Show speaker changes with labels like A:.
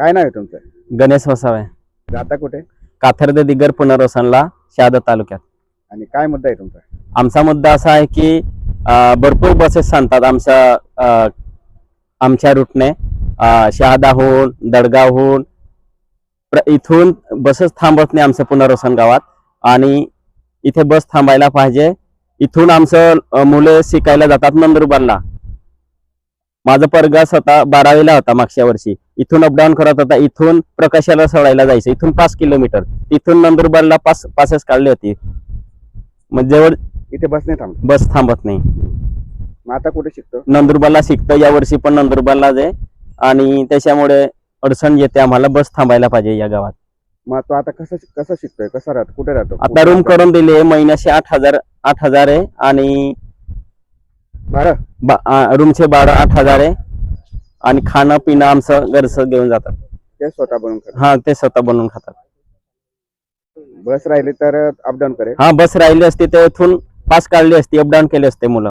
A: काय नाव आहे तुमचं?
B: गणेश वसावे.
A: जाता कुठे?
B: काथर्दे दिगर पुनर्वसनला शहादा तालुक्यात.
A: आणि काय मुद्दा आहे तुमचा?
B: आमचा मुद्दा असा आहे की अं, भरपूर बसेस सांगतात आमच्या अं, आमच्या रूटने. शहादाहून दडगावहून प्र- इथून बसेस थांबत नाही आमच्या पुनर्वसन गावात. आणि इथे बस थांबायला पाहिजे. इथून आमचं अं, मुले शिकायला जातात नंदुरबारला. माझा परगा स्वतः बारावीला होता मागच्या वर्षी. इथून अपडाऊन करत होता. इथून प्रकाशाला सोडायला जायचं. इथून पाच किलोमीटर इथून नंदुरबारला पास पासेस काढली होती. मग जवळ
A: इथे बस नाही थांबत.
B: बस थांबत नाही.
A: मग आता कुठे शिकतो?
B: नंदुरबारला शिकतो. या वर्षी पण नंदुरबारलाच आहे. आणि त्याच्यामुळे अडचण येते. आम्हाला बस थांबायला पाहिजे या गावात.
A: मग तो आता कसं कसं शिकतोय? कसा राहतो? कुठे राहतो?
B: आता रूम करून दिली. आहे महिन्याचे आठ हजार आठ हजार आहे. आणि
A: बरं?
B: आ, रूमचे भाडं आठ हजार आहे. आणि खाणं पिणं आमचं घरचं घेऊन जातात.
A: ते स्वतः बनवून
B: हा ते स्वतः बनवून खातात.
A: बस राहिली तर अपडाऊन करेल?
B: हा बस राहिली असती तर इथून पास काढली असती अपडाऊन केले असते मुलं.